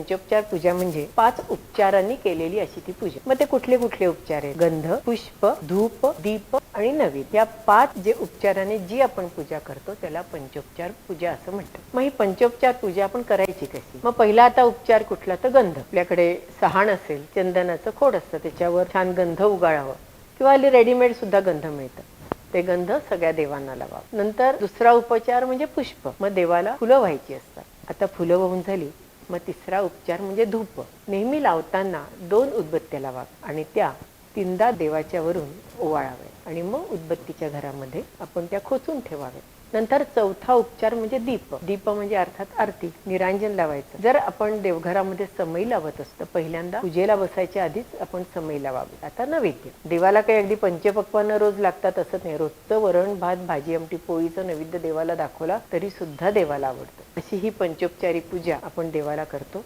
पंचोपचार पूजा म्हणजे पाच उपचारांनी केलेली अशी ती पूजा. मग ते कुठले कुठले उपचार आहेत? गंध पुष्प धूप दीप आणि नवीन. या पाच जे उपचाराने जी आपण पूजा करतो त्याला पंचोपचार पूजा असं म्हणतात. मग ही पंचोपचार पूजा आपण करायची कशी? मग पहिला आता उपचार कुठला? तर गंध. आपल्याकडे सहाण असेल चंदनाचं खोड असतं त्याच्यावर छान गंध उगाळावं. किंवा हल्ली रेडीमेड सुद्धा गंध मिळतं. ते गंध सगळ्या देवांना लावा नंतर दुसरा उपचार म्हणजे पुष्प. मग देवाला फुलं व्हायची असतात. आता फुलं वाहून झाली मग तिसरा उपचार म्हणजे धूप. नेहमी लावताना दोन उदबत्त्या लावा आणि त्या तीनदा देवाच्या वरून ओवाळाव्या आणि मग उदबत्तीच्या घरामध्ये आपण त्या खोचून ठेवाव्या नंतर चौथा उपचार म्हणजे दीप. दीप म्हणजे अर्थात आरती निरांजन लावायचं. जर आपण देवघरामध्ये समई लावत असतो पहिल्यांदा पूजेला बसायच्या आधीच आपण समई लावावी. आता नैवेद्य. देवाला काही अगदी पंचपक्वानं रोज लागतात असं नाही. रोजचं वरण भात भाजी आमटी पोळीचं नैवेद्य देवाला दाखवला तरी सुद्धा देवाला आवडतं. अशी ही पंचोपचारी पूजा आपण देवाला करतो.